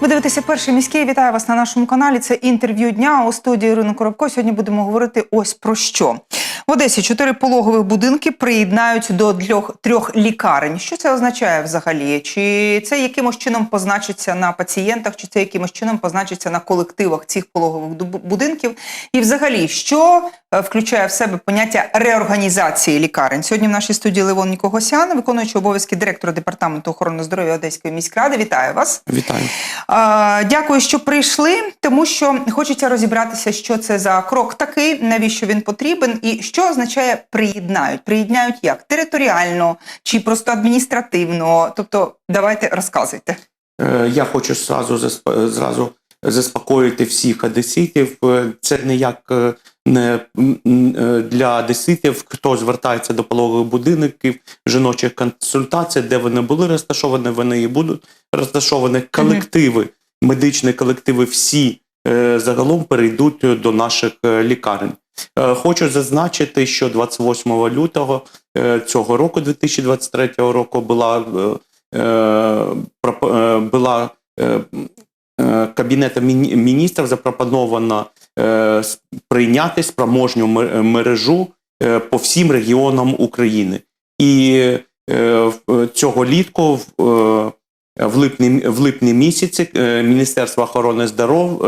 Ви дивитеся перший міський. Вітаю вас на нашому каналі. Це інтерв'ю дня у студії Ірини Коробко. Сьогодні будемо говорити ось про що. В Одесі чотири пологових будинки приєднають до трьох, лікарень. Що це означає взагалі? Чи це якимось чином позначиться на пацієнтах, чи це якимось чином позначиться на колективах цих пологових будинків? І взагалі, що включає в себе поняття реорганізації лікарень? Сьогодні в нашій студії Левон Нікогосян, виконуючий обов'язки директора департаменту охорони здоров'я Одеської міськради. Вітаю вас. Вітаю. Дякую, що прийшли, тому що хочеться розібратися, що це за крок такий, навіщо він потрібен, і що означає приєднають. Приєднають як територіально чи просто адміністративно. Тобто, давайте розказуйте. Е, Я хочу зразу зразу заспокоїти всіх одеситів. Е, Це не як е, не м, е, для одеситів, хто звертається до пологових будинків, жіночих консультацій, де вони були розташовані, вони і будуть розташовані. Колективи, медичні колективи, всі е, загалом перейдуть до наших е, лікарень. Е, Хочу зазначити, що 28 лютого е, цього року, 2023 року, була е, е, е, була е, е, Кабінетом міністрів запропоновано е, прийняти спроможню мережу е, по всім регіонам України. І е, цього літку в, е, липні, в липні місяці е, Міністерство охорони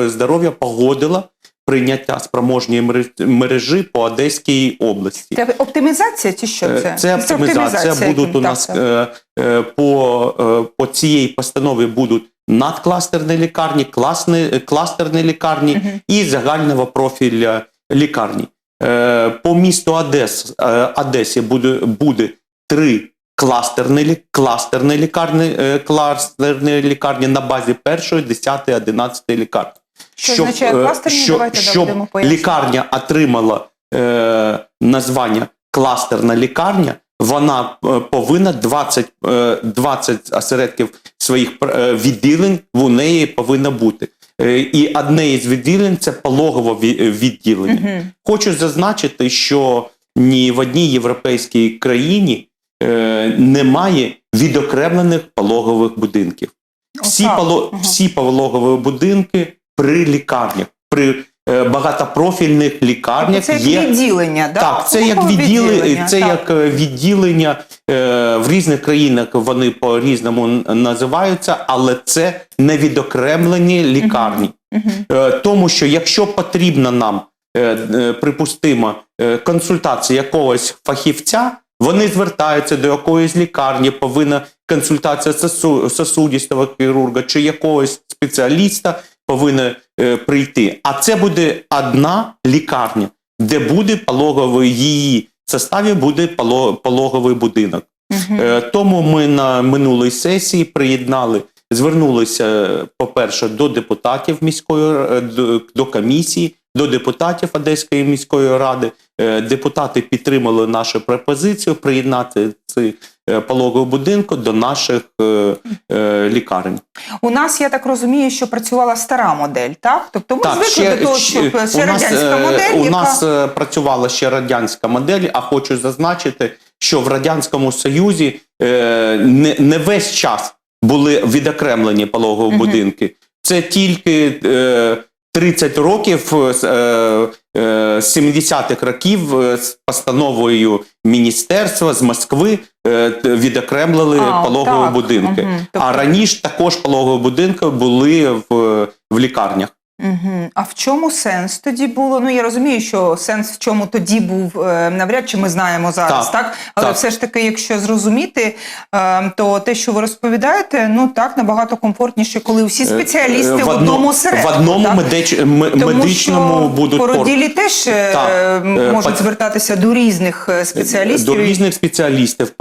здоров'я погодило прийняття спроможної мере- мережі по Одеській області. Це оптимізація чи що Е, це? Це Чи оптимізація. Будуть у нас так. е, е, по, е, по цієї постанові будуть надкластерні лікарні, класні, е, кластерні лікарні Мгм. і загального профіля лікарні. Е, По місту Одес, е, Одесі буде, буде три кластерні, кластерні лікарні, е, кластерні лікарні на базі першої, 10, 11 лікарні. Що означає е, кластерні? щоб, Давайте, да, щоб лікарня отримала е, названня кластерна лікарня, вона е, повинна 20, е, 20 осередків своїх е, відділень в у неї повинно бути. Е, І одне із відділень це пологове ві- відділення. Мгм. Хочу зазначити, що ні в одній європейській країні е, немає відокремлених пологових будинків. Всі, пало, всі пологові будинки при лікарнях, при е, багатопрофільних лікарнях Це як є. відділення, да? Так, це як відділення, це так. як е, відділення е, в різних країнах вони по-різному називаються, але це не відокремлені лікарні. Е, Тому що якщо потрібна нам, е, е, припустимо, е, консультація якогось фахівця, вони звертаються до якоїсь лікарні, повинна консультація сосу- сосудистого хірурга чи якогось спеціаліста повинна е, прийти. А це буде одна лікарня, де буде пологовий її составі буде пологовий будинок. Е, Тому ми на минулій сесії приєднали, звернулися, по-перше, до депутатів міської е, до комісії, до депутатів Одеської міської ради. Е, Депутати підтримали нашу пропозицію приєднати цей пологовий будинок до наших е, е, лікарень. У нас, я так розумію, що працювала стара модель, так? Тобто ми звикли ще- до того, ще- що ще у нас, радянська е, модель, у яка... нас працювала ще радянська модель, а хочу зазначити, що в Радянському Союзі не, не весь час були відокремлені пологові Мгм. будинки. Це тільки е, 30 років е, з, е, е, з 70-х років е, з постановою міністерства з Москви е, відокремлили А, пологові так. будинки. Тобто- А раніше також пологові будинки були в, в лікарнях. Угу. А в чому сенс тоді було? Ну я розумію, що сенс в чому тоді був е, навряд чи ми знаємо зараз, так? Так, Але так. все ж таки, якщо зрозуміти, е, то те, що ви розповідаєте, ну так набагато комфортніше, коли всі спеціалісти Е, в одно- одному осередку. в одному так? медич, м- Тому медичному що будуть породілі теж е, Так. Можуть пат- звертатися до різних спеціалістів. до різних спеціалістів,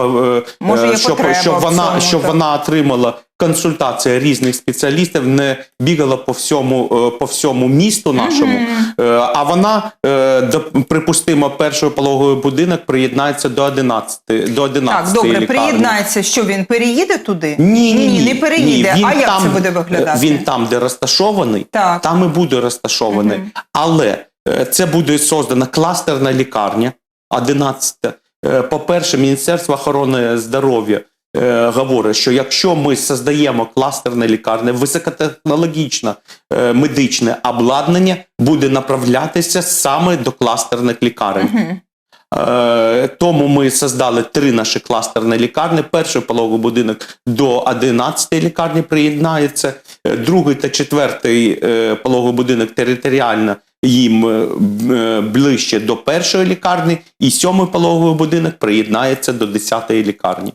Може, є щоб, щоб вона цьому, щоб так. вона отримала консультація різних спеціалістів, не бігала по всьому е, по всьому місту нашому. Мгм. Е, А вона е, припустимо першої пологовий будинок приєднається до 11 до 11 Так, добре, лікарні. приєднається, що він переїде туди? Ні, ні, ні, не переїде. Ні, а він як там, це буде виглядати? Він там, де розташований, Так. там і буде розташований. Мгм. Але е, це буде создана кластерна лікарня 11. Е, По-перше, Міністерство охорони здоров'я е, говорить, що якщо ми создаємо кластерне лікарне, високотехнологічне е, медичне обладнання буде направлятися саме до кластерних лікарень. Е, Тому ми создали три наші кластерні лікарні. Перший пологовий будинок до 11 лікарні приєднається, другий та четвертий е, пологовий будинок територіально їм е, е, ближче до першої лікарні, і сьомий пологовий будинок приєднається до 10-ї лікарні.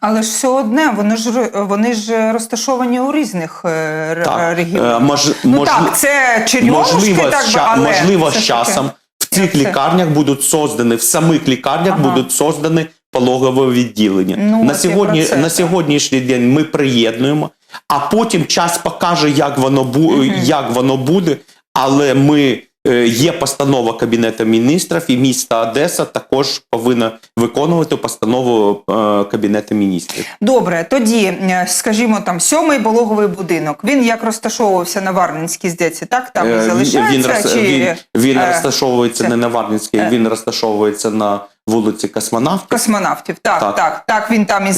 Але ж все одне, вони ж вони ж розташовані у різних е, Так, регіонах. мож, ну мож- так, це можливо, так, ча- але можливо, це з таке. часом в цих це? лікарнях будуть создані, в самих лікарнях Ага. будуть создані пологове відділення. Ну, на, сьогодні, це, на сьогоднішній день ми приєднуємо, а потім час покаже, як воно, бу- Мгм. як воно буде. Але ми е, є постанова Кабінету міністрів, і місто Одеса також повинна виконувати постанову е, Кабінету міністрів. Добре, тоді, е, скажімо, там сьомий пологовий будинок. Він як розташовувався на Варненській, здається, так там і він- залишається? він, чи... він, він розташовується це- не на Варнінській, е. він розташовується на вулиці Космонавтів. Космонавтів, так, так, Так. так, він там і Він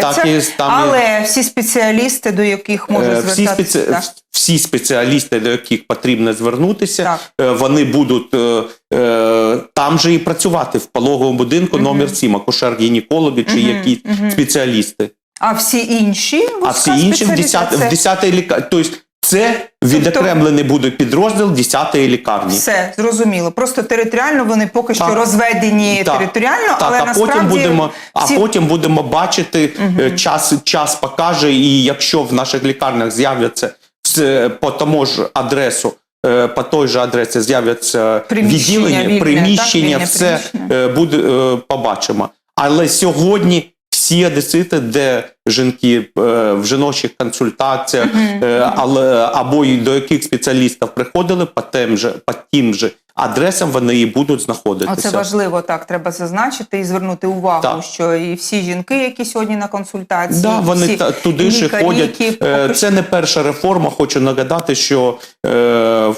так і там і- Але всі спеціалісти, до яких Е, всі, звертатися, спеці... так, всі спеціалісти, до яких потрібно звернутися, Так. е, вони будуть е, е, там же і працювати в пологовому будинку Мгм. номер 7, акушер-гінекологи чи Мгм, якісь мгм. спеціалісти. а всі інші А всі інші в 10 в 10 лікарні. Тобто це відокремлений буде підрозділ 10-ї лікарні. Все зрозуміло. Просто територіально вони поки що Так. розведені Так. територіально, Так, але а насправді потім будемо, а потім будемо бачити, е, час, час покаже, і якщо в наших лікарнях з'являться по тому ж адресу, е, по той же адресі з'являться Приміщення відділення, вільне, приміщення, так, вільне все приміщення. е, буде е, побачимо. Але сьогодні всі одесити, де жінки е, в жіночих консультаціях, е, але або й до яких спеціалістів приходили по тим же, по тим же адресам, вони і будуть знаходитися. Оце важливо так, треба зазначити і звернути увагу, Так. що і всі жінки, які сьогодні на консультації, Да, вони всі та, туди ж ходять. які Е, Це не перша реформа. Хочу нагадати, що е, е,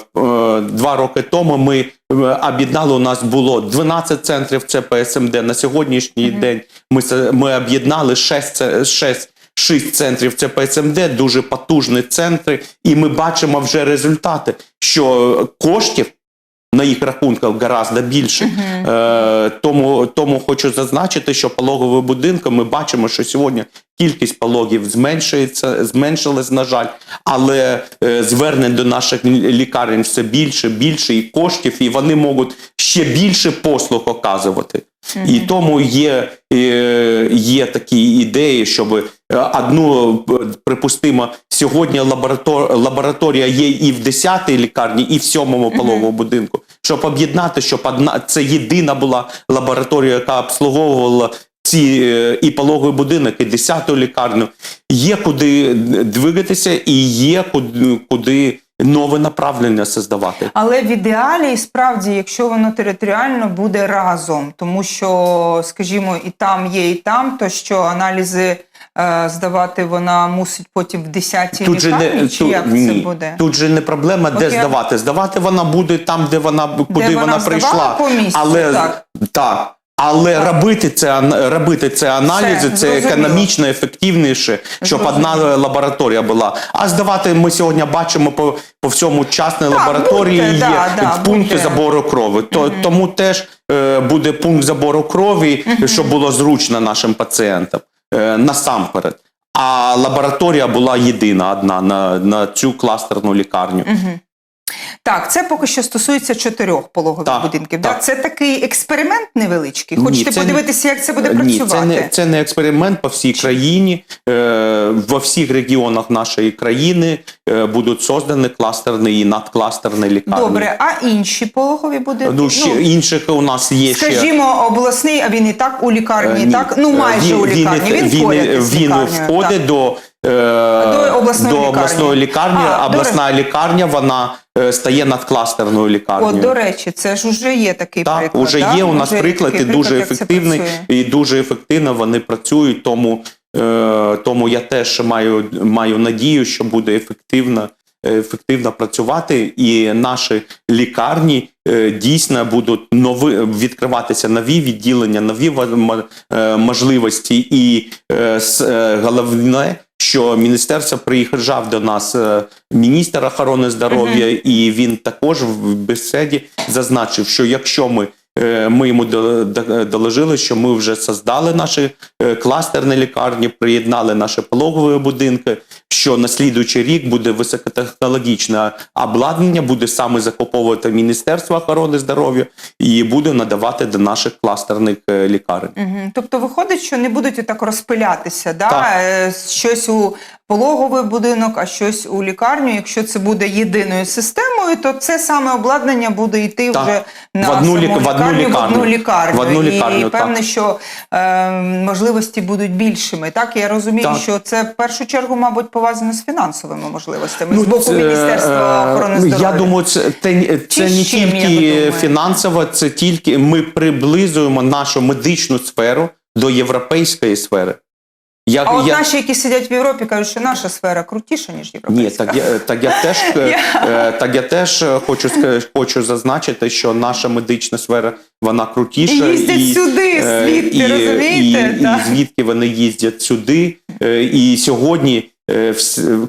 два роки тому ми е, об'єднали. У нас було 12 центрів ЦПСМД. На сьогоднішній Мгм. день ми, ми об'єднали 6, 6 Шість центрів ЦПСМД, дуже потужні центри, і ми бачимо вже результати, що коштів на їх рахунках гораздо більше. Мгм. Е, тому, тому хочу зазначити, що пологові будинки ми бачимо, що сьогодні кількість пологів зменшується, зменшилась, на жаль, але е, звернень до наших лікарень все більше, більше і коштів, і вони можуть ще більше послуг оказувати. І тому є, е, є такі ідеї, щоб е, одну, е, припустимо, сьогодні лаборатор, лабораторія є і в 10-й лікарні, і в 7-му пологовому будинку, щоб об'єднати, щоб одна це єдина була лабораторія, яка обслуговувала ці і пологовий будинок, і 10-ту лікарню. Є куди двигатися, і є куди, куди нове направлення создавати. Але в ідеалі, справді, якщо воно територіально буде разом, тому що, скажімо, і там є, і там, то що аналізи е, здавати вона мусить потім в 10-й Тут же не чи тут, як ні, це буде? тут же не проблема, де От я- здавати. Здавати вона буде там, де вона куди Де вона, вона здавала прийшла. по місцю, але так. так. Але робити це робити це аналізи, Все, це економічно ефективніше, щоб одна лабораторія була. А здавати ми сьогодні бачимо по, по всьому частній Так, лабораторії будьте, є да, да, в будьте. забору крові. То тому теж е, буде пункт забору крові, щоб було зручно нашим пацієнтам е, насамперед. А лабораторія була єдина одна на, на цю кластерну лікарню. Мгм. Так, це поки що стосується чотирьох пологових Так, будинків. так. Так? Це такий експеримент невеличкий. Ні, Хочете не- подивитися, як це буде Ні, працювати? це не, це не експеримент по всій країні. Е, во всіх регіонах нашої країни е, будуть создані кластерні і надкластерні лікарні. Добре, а інші пологові будинки? Ну, ще інших у нас є ще. Скажімо, обласний, а він і так у лікарні, Е, ні. так? Ну, майже Він- у лікарні. Він, він, поряд із він входить так. до, До обласної до лікарні. обласної лікарні. А, обласна лікарня вона е, стає надкластерною лікарнею. От, до речі, це ж уже є такий Так, приклад. уже да? є у нас приклад, і дуже ефективний, і дуже ефективно вони працюють. Тому, е, тому я теж маю, маю надію, що буде ефективно ефективно працювати, і наші лікарні е, дійсно будуть нові відкриватися нові відділення, нові е, можливості. І е, е, головне, що міністерство приїжджав до нас е, міністр охорони здоров'я, і він також в беседі зазначив, що якщо ми е, ми йому до- до- доложили, що ми вже создали наші е, кластерні лікарні, приєднали наші пологові будинки. Що на слідуючий рік буде високотехнологічне обладнання, буде саме закуповувати Міністерство охорони здоров'я і буде надавати до наших кластерних е, лікарень. Угу. Тобто виходить, що не будуть так розпилятися, да? Так. Е, щось у пологовий будинок, а щось у лікарню. Якщо це буде єдиною системою, то це саме обладнання буде йти Так. вже на В одну саму лік- в одну лікарню, в одну лікарню. лікарню. В одну І лікарню, так. певне, що е, можливості будуть більшими. Так, я розумію, Так. що це в першу чергу, мабуть, пов'язано з фінансовими можливостями з Ну, боку це, Міністерства е, охорони ну, здоров'я. Я думаю, це, це не чим, тільки фінансово, це тільки ми приблизуємо нашу медичну сферу до європейської сфери. Як, А от я- наші, які сидять в Європі, кажуть, що наша сфера крутіша, ніж європейська. Ні, так я, так я теж е, е, так я теж хочу хочу зазначити, що наша медична сфера вона крутіша І їздять сюди, е, звідти, і, розумієте? І, Так. і звідки вони їздять сюди. І сьогодні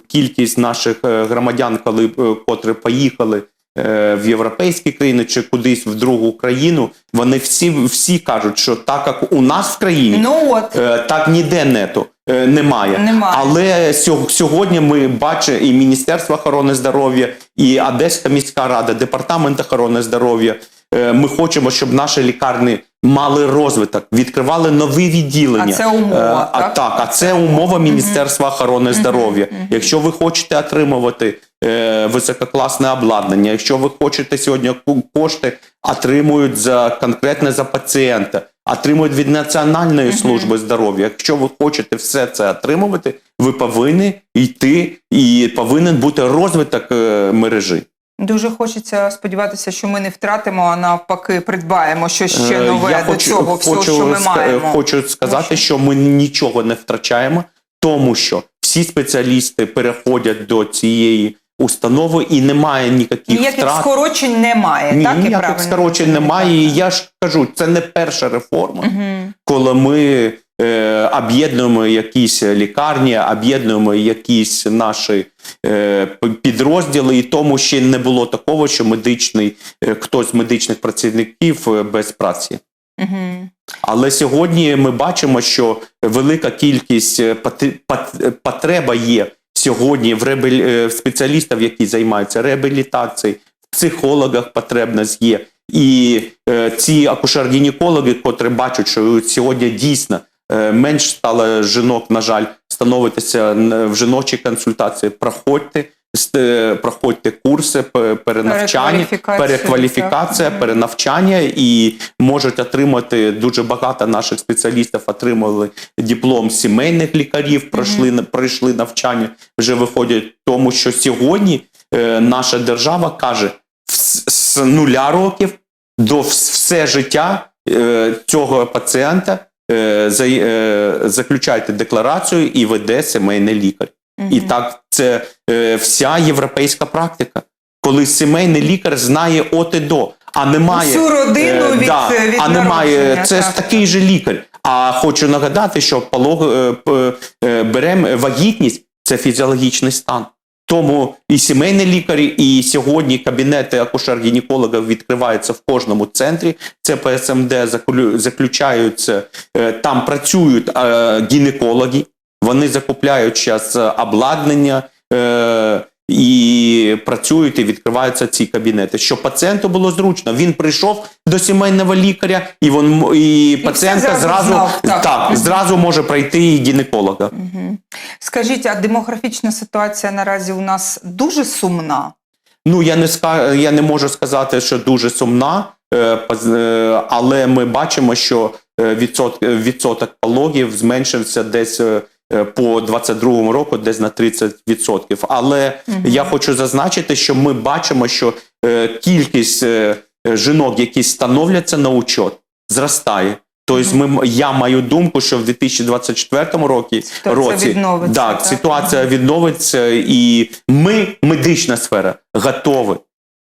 кількість наших е, громадян, коли е, котрі поїхали е, в європейські країни чи кудись в другу країну, вони всі всі кажуть, що так як у нас в країні. Ну от. Е, Так ніде нету. е, Немає. Немає. Але сьо- сьогодні ми бачимо і Міністерство охорони здоров'я, і Одеська міська рада, департамент охорони здоров'я. Е, Ми хочемо, щоб наші лікарні мали розвиток, відкривали нові відділення. А це умова, Е, А, так? так, а це умова Міністерства охорони здоров'я. Якщо ви хочете отримувати е, висококласне обладнання, якщо ви хочете сьогодні кошти, отримують за конкретне за пацієнта, отримують від Національної служби здоров'я. Якщо ви хочете все це отримувати, ви повинні йти і повинен бути розвиток е, мережі. Дуже хочеться сподіватися, що ми не втратимо, а навпаки, придбаємо щось ще Е, нове Я до хочу, цього всього, хочу, що ми маємо. хочу сказати, що ми нічого не втрачаємо, тому що всі спеціалісти переходять до цієї установи і немає ніяких Ніяких втрат. скорочень немає, Ні, так? я ніяких правильно скорочень немає. І я ж кажу, це не перша реформа, Мгм. коли ми е, об'єднуємо якісь лікарні, об'єднуємо якісь наші е, підрозділи, і тому ще не було такого, що медичний е, хтось з медичних працівників е, без праці. Мгм. Але сьогодні ми бачимо, що велика кількість потреба є сьогодні в, ребель... е, спеціалістів, які займаються реабілітацією, в психологах потребність є. І е, ці акушер-гінекологи, котрі бачать, що сьогодні дійсно менш стало жінок, на жаль, становитися в жіночі консультації, проходьте. е, Проходьте курси перенавчання, перекваліфікація, так. перенавчання і можуть отримати дуже багато наших спеціалістів отримали диплом сімейних лікарів, пройшли пройшли навчання, вже виходять тому, що сьогодні е, наша держава каже з, нуля років до все життя е, цього пацієнта е, е, заключайте декларацію і веде сімейний лікар. І так це е, вся європейська практика, коли сімейний лікар знає от і до, а немає Всю родину е, від, да, від а немає це так. такий же лікар. А хочу нагадати, що полог е, е, беремо вагітність це фізіологічний стан. Тому і сімейні лікарі, і сьогодні кабінети акушер-гінекологів відкриваються в кожному центрі. Це ПСМД заклю- заключаються, е, там працюють е, гінекологи, вони закупляють зараз обладнання е, і працюють і відкриваються ці кабінети. Щоб пацієнту було зручно. Він прийшов до сімейного лікаря, і він м- і, пацієнтка зразу зразу, знав, так. так, зразу може пройти і гінеколога. Мгм. Скажіть, а демографічна ситуація наразі у нас дуже сумна? Ну я не ска- я не можу сказати, що дуже сумна, е, е, але ми бачимо, що е, відсот, відсоток пологів зменшився десь по 22 року, десь на 30%. Але Мгм. я хочу зазначити, що ми бачимо, що е, кількість е, е, жінок, які становляться на учет, зростає. Тобто, ми я маю думку, що в 2024 році Ситуація році відновиться, да, так? ситуація відновиться, і ми, медична сфера, готові.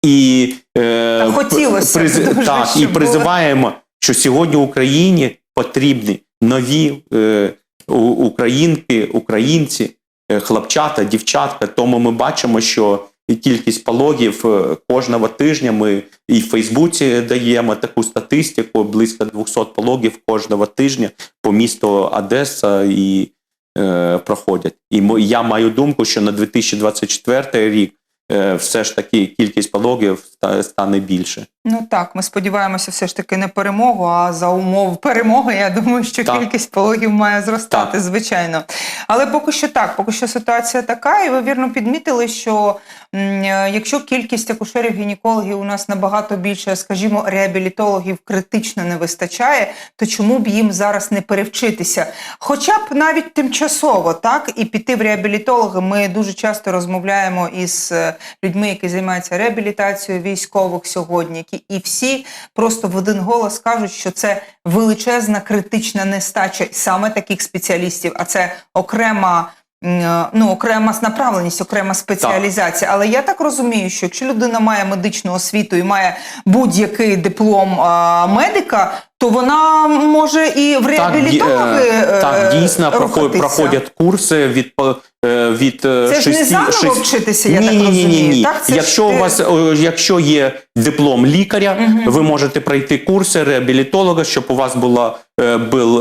І, е, хотілося приз- дуже, так, і призиваємо, що сьогодні Україні потрібні нові е, українки, українці, е, хлопчата, дівчатка. Тому ми бачимо, що кількість пологів е, кожного тижня ми і в Фейсбуці даємо таку статистику: близько 200 пологів кожного тижня по місту Одеса і е, проходять. І я маю думку, що на 2024 рік е, все ж таки кількість пологів стане більше. Ну так, ми сподіваємося все ж таки не перемогу, а за умов перемоги. Я думаю, що Так. кількість пологів має зростати, Так. звичайно. Але поки що так, поки що ситуація така, і ви вірно підмітили, що м, якщо кількість акушерів-гінекологів у нас набагато більше, скажімо, реабілітологів критично не вистачає, то чому б їм зараз не перевчитися? Хоча б навіть тимчасово, так, і піти в реабілітологи. Ми дуже часто розмовляємо із е, людьми, які займаються реабілітацією військових сьогодні, і всі просто в один голос кажуть, що це величезна критична нестача саме таких спеціалістів, а це окрема. Е, Ну, окрема направленість, окрема спеціалізація. Але я так розумію, що якщо людина має медичну освіту і має будь-який диплом а, медика, то вона може і в реабілітологи ді- е, так е, дійсно проход- рухатися. проходять курси від від Це ж не шести- заново шести- вчитися, я ні, так ні, ні, ні, ні. так? Це Якщо ти- у вас якщо є диплом лікаря, Мгм. ви можете пройти курси реабілітолога, щоб у вас була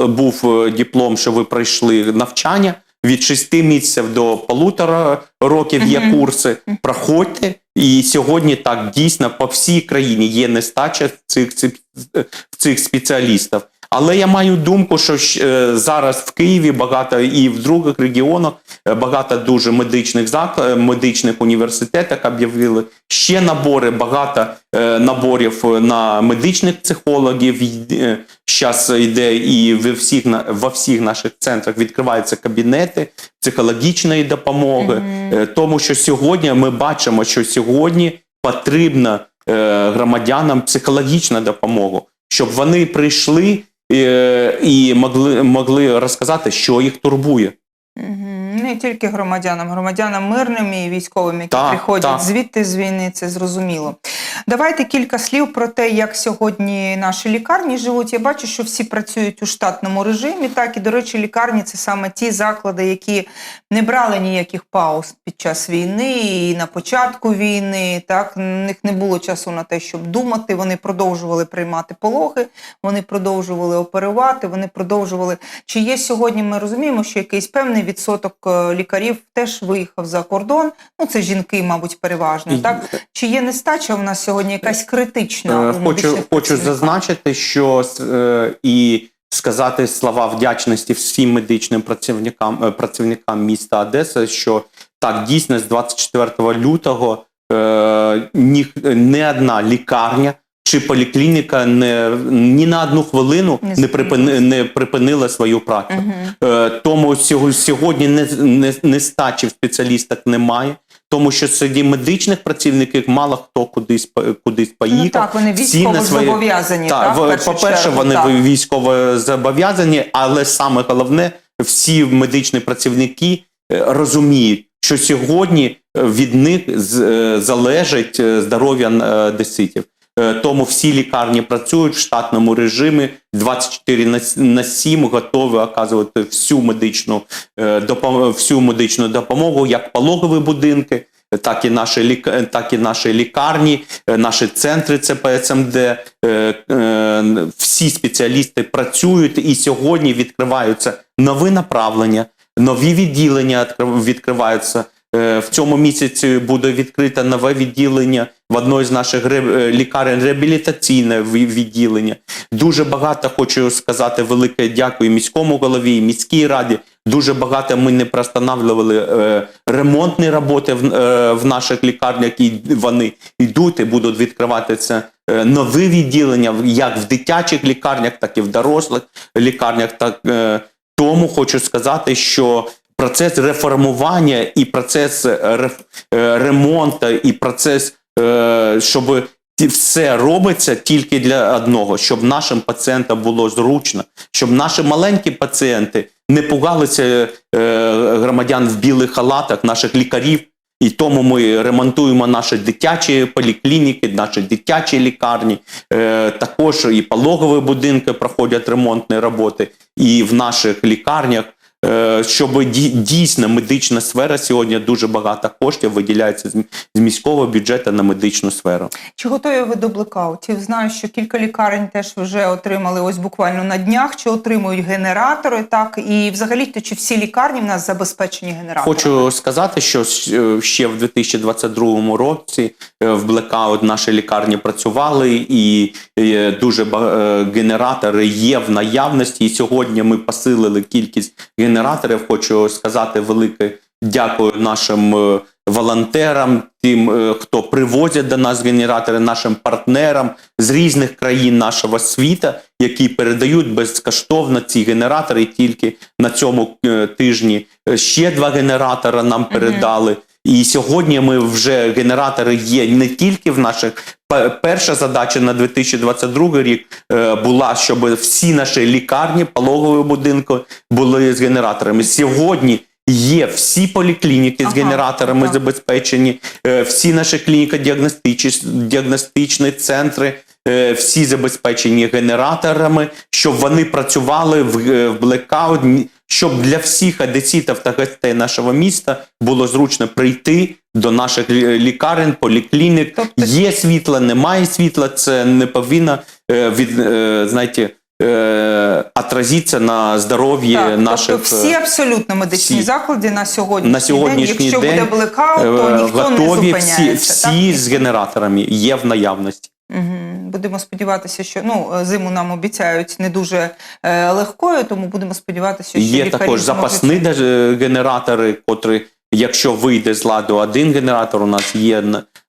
був диплом, що ви пройшли навчання. Від 6 місяців до полутора років є курси. Проходьте. І сьогодні так дійсно по всій країні є нестача цих, цих, в цих спеціалістів. Але я маю думку, що е, зараз в Києві багато і в других регіонах е, багато дуже медичних закладів, медичних університетах об'явили ще набори, багато е, наборів на медичних психологів. Зараз йде і в всіх во всіх наших центрах відкриваються кабінети психологічної допомоги. Мгм. Е, Тому що сьогодні ми бачимо, що сьогодні потрібна е, громадянам психологічна допомога, щоб вони прийшли е, і могли, могли розказати, що їх турбує. Мгм. Не тільки громадянам, громадянам мирним і військовим, які Так, приходять так. звідти з війни, це зрозуміло. Давайте кілька слів про те, як сьогодні наші лікарні живуть. Я бачу, що всі працюють у штатному режимі. Так і до речі, лікарні це саме ті заклади, які не брали ніяких пауз під час війни і на початку війни. Так у них не було часу на те, щоб думати. Вони продовжували приймати пологи, вони продовжували оперувати, вони продовжували. Чи є сьогодні? Ми розуміємо, що якийсь певний відсоток е, лікарів теж виїхав за кордон. Ну це жінки, мабуть, переважно. Так чи є нестача в нас сьогодні якась критична? Е, у Хочу, хочу зазначити, що е, і сказати слова вдячності всім медичним працівникам е, працівникам міста Одеса, що так дійсно з 24 лютого е, ні, не одна лікарня чи поліклініка не ні на одну хвилину Не не, припини, не припинила свою працю. Мгм. Е, Тому сьогодні не, не, нестачі в спеціалістах немає, тому що серед медичних працівників мало хто кудись кудись поїхав. Ну так, вони військово свої- зобов'язані. Так, Так, по-перше, вони так. військово зобов'язані, але саме головне, всі медичні працівники е, розуміють, що сьогодні від них е, залежить е, здоров'я деситів. Е, Тому всі лікарні працюють в штатному режимі 24 на на 7 готові оказувати всю медичну е, всю медичну допомогу, як пологові будинки, так і наші лік... так і наші лікарні, е, наші центри ЦПСМД. е, е, Всі спеціалісти працюють і сьогодні відкриваються нові направлення, нові відділення відкрив- відкриваються. Е, В цьому місяці буде відкрите нове відділення в одної з наших е, лікарень реабілітаційне відділення. Дуже багато хочу сказати велике дякую міському голові, міській раді. Дуже багато ми не простановлювали е, ремонтні роботи в, е, в наших лікарнях, і вони йдуть і будуть відкриватися е, нові відділення, як в дитячих лікарнях, так і в дорослих лікарнях. Так, е, тому хочу сказати, що процес реформування і процес е, е, ремонту, і процес, е, щоб все робиться тільки для одного, щоб нашим пацієнтам було зручно, щоб наші маленькі пацієнти не пугалися громадян в білих халатах, наших лікарів. І тому ми ремонтуємо наші дитячі поліклініки, наші дитячі лікарні. Також і пологові будинки проходять ремонтні роботи, і в наших лікарнях. Е, щоб ді- дійсно медична сфера сьогодні дуже багато коштів виділяється з міського бюджету на медичну сферу. Чи готові ви до блекаутів? Знаю, що кілька лікарень теж вже отримали ось буквально на днях, чи отримують генератори, так і взагалі то чи всі лікарні в нас забезпечені генераторами? Хочу сказати, що е, ще в 2022 році е, в блекаут наші лікарні працювали, і дуже генератори є в наявності. І сьогодні ми посилили кількість генераторів. Хочу сказати велике дякую нашим е, волонтерам, тим, е, хто привозять до нас генератори, нашим партнерам з різних країн нашого світу, які передають безкоштовно ці генератори. І тільки на цьому е, тижні ще два генератора нам передали. І сьогодні ми вже генератори є не тільки в наших. Пе- Перша задача на 2022 рік е, була, щоб всі наші лікарні, пологові будинки були з генераторами. Сьогодні є всі поліклініки з генераторами ага. забезпечені, е, всі наші клініко-діагностичні діагностичні центри. е, Всі забезпечені генераторами, щоб вони працювали в, в блекаут, щоб для всіх одеситів та гостей нашого міста було зручно прийти до наших лікарень, поліклінік. Тобто- Є світло, немає світла. Це не повинно е, від е, знаєте, е, на здоров'ї Так, наших тобто всі абсолютно медичні всі. заклади на сьогоднішній, на сьогоднішній день. Якщо день буде блекаут, то ніхто не готові всі, зупиняється. так? всі з генераторами є в наявності. Мгм. Будемо сподіватися, що ну зиму нам обіцяють не дуже е, легкою, тому будемо сподіватися, що Є також запасні генератори, котрі, якщо вийде з ладу один генератор, у нас є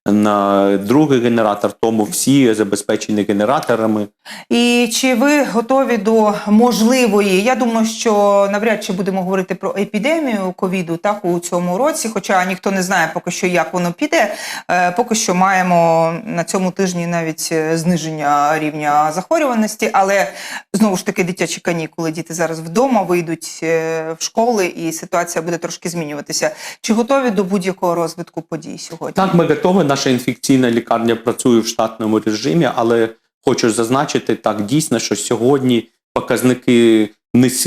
на, другий генератор, тому всі забезпечені генераторами. І чи ви готові до можливої? Я думаю, що навряд чи будемо говорити про епідемію ковіду так у цьому році, хоча ніхто не знає поки що, як воно піде. Е, Поки що маємо на цьому тижні навіть е, зниження рівня захворюваності, але знову ж таки дитячі канікули. Діти зараз вдома вийдуть е, в школи, і ситуація буде трошки змінюватися. Чи готові до будь-якого розвитку подій сьогодні? Так, ми готові. Наша інфекційна лікарня працює в штатному режимі, але хочу зазначити так дійсно, що сьогодні показники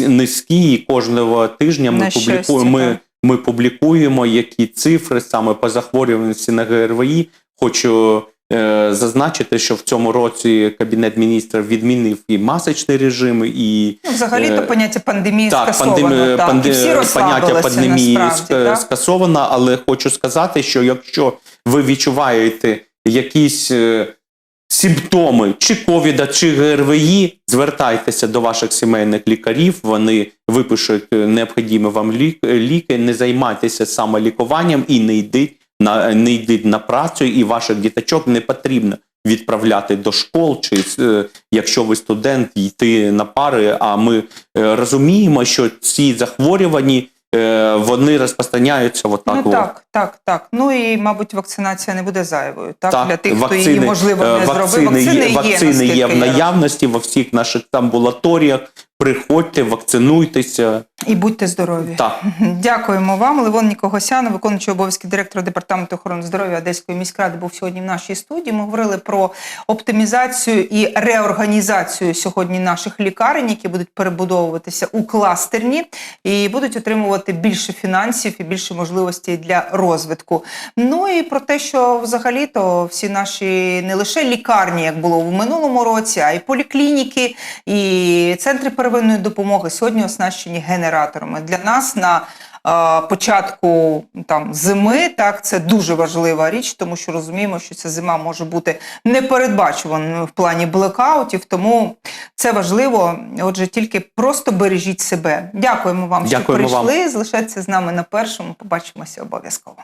низькі, і кожного тижня ми публікуємо. Ми, ми публікуємо які цифри саме по захворюваності на ГРВІ. Хочу зазначити, що в цьому році кабінет міністрів відмінив і масочний режим, і Ну, взагалі то Е, поняття пандемії так, скасовано. пандемі- так. панде- І всі поняття пандемії так? скасовано, але хочу сказати, що якщо ви відчуваєте якісь е, симптоми чи ковіда, чи ГРВІ, звертайтеся до ваших сімейних лікарів. Вони випишуть е, необхідні вам ліки. Не займайтеся самолікуванням і не йдіть на не йдіть на працю, і ваших діточок не потрібно. Відправляти до школ, чи е, якщо ви студент, йти на пари. А ми е, розуміємо, що ці захворювані е, вони розпространяються отак. Ну так, так, так. Ну і, мабуть, вакцинація не буде зайвою. Так, Так, для тих, хто її, можливо, е, не вакцини зробив. Вакцини є, є, вакцини є в наявності во всіх наших амбулаторіях. Приходьте, вакцинуйтеся. І будьте здорові. Так. Дякуємо вам. Левон Нікогосян, виконуючий обов'язки директора департаменту охорони здоров'я Одеської міськради, був сьогодні в нашій студії. Ми говорили про оптимізацію і реорганізацію сьогодні наших лікарень, які будуть перебудовуватися у кластерні і будуть отримувати більше фінансів і більше можливостей для розвитку. Ну і про те, що взагалі то всі наші не лише лікарні, як було в минулому році, а й поліклініки і центри первинної допомоги сьогодні оснащені генераторами. Для нас на е, початку там зими так це дуже важлива річ, тому що розуміємо, що ця зима може бути непередбачуваною в плані блекаутів. Тому це важливо. Отже, тільки просто бережіть себе. Дякуємо вам, Дякуємо що вам. прийшли. Залишайтеся з нами на першому. Побачимося обов'язково.